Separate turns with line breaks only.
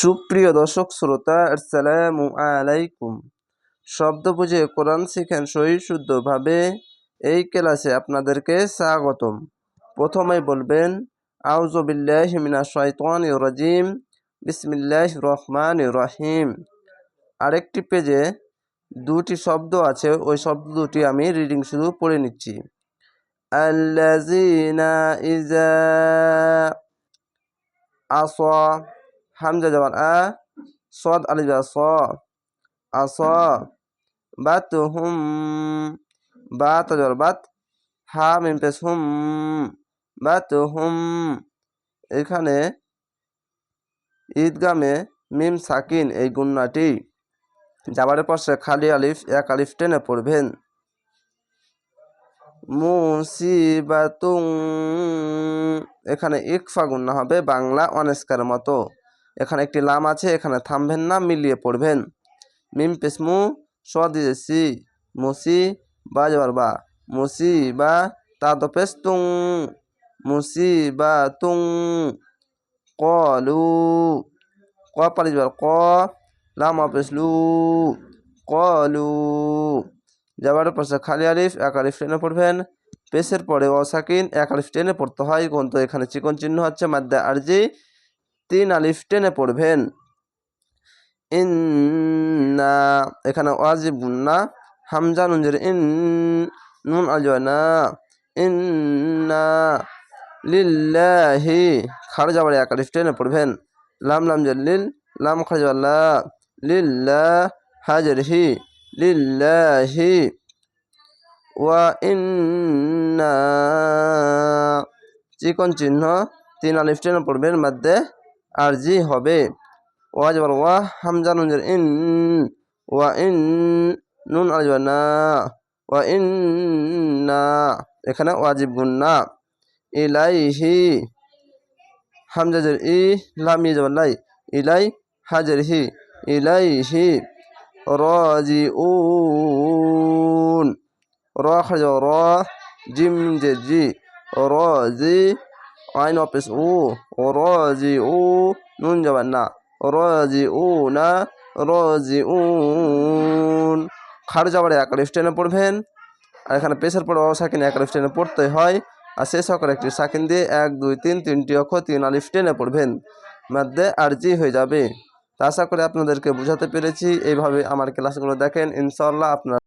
সুপ্রিয় দর্শক শ্রোতা, আসসালামু আলাইকুম। শব্দ বুঝে কোরআন শিখেন সহি শুদ্ধভাবে এই ক্লাসে আপনাদেরকে স্বাগতম। প্রথমেই বলবেন আউজবিল্লাহ মিনা শয়তান রাজিম বিসমিল্লাহ রহমান রহিম। আরেকটি পেজে দুটি শব্দ আছে, ওই শব্দ দুটি আমি রিডিং শুধু পড়ে নিচ্ছি। আল্লাজিনা ইজা আসা হামজা জবান, আ, সদ আলি জবান স আস বাত হুম বাত জবর বাত হা মিম পেশ হুম বাত হুম এখানে ঈদগামে মিম সাকিন এই গুন্নাটি যাবারের পাশে খালি আলিফ, এক আলিফ টেনে পড়বেন। মুসিবাতুং এখানে ইকফা গুন্না হবে বাংলা অনেস্কার মতো। এখানে একটি লাম আছে, এখানে থামবেন না, মিলিয়ে পড়বেন। মিম পেসমু স দিয়েছি মুসি বা যাবার বা মুসি বা তা তো পেস তুং মুসি বা তুং। কলু, ক পারি যাবার ক, লাম পেসলু কলু। যাবার পাশে খালি আলিফ, এক আলিফ টেনে পড়বেন। পেশের পরে অসাকিন, এক আলিফ টেনে পড়তে হয়। কিন্তু এখানে চিকন চিহ্ন হচ্ছে, মাদ্দা আরজি। তিন আলিফ টেনে পড়বেন। ইন্না, এখানে ওয়াজিব গুন্না হামজা নুনজের ইন, নুন আলজনা ইন্না লিল্লাহি খাড় যাবার এক আলিফ টেনে পড়বেন। লাম লাম জের লিল, লাম যাবার লা। লিল্লাহ হাজের হি লিল্লাহি। ওয়া ইন্না, চিকন চিহ্ন, তিন আলিফ টেনে পড়বেন মধ্যে আরজি হবে। ওয়া যাবার ওয়া হামজা নুনজের ইন, ওয়া ইন নুন আলজবা না, ওয়া ইন্না এখানে ওয়াজিব গুন্না ইলাইহি হামজাজের ই, লাম ইয়ে যাবার লাই। ইলাই হাজের হি, ইলাইহি রাজি উন র র, জিম যে জি। রাজি আইন অফিস ও রাজি উ নুন যাবার না রাজি ও না রাজি উন খাড় যাবার এক স্টেনে পড়বেন। আর এখানে পেশার পরে অসাকিন এক স্টেনে পড়তে হয়। আর শেষ অক্ষর একটি সাকিন দিয়ে এক, দুই, তিন, তিনটি অক্ষর, তিন আলিফ টেনে পড়বেন। মধ্যে আরজি হয়ে যাবে। তা আশা করি আপনাদেরকে বোঝাতে পেরেছি। এইভাবে আমার ক্লাসগুলো দেখেন। ইনশাল্লাহ আপনারা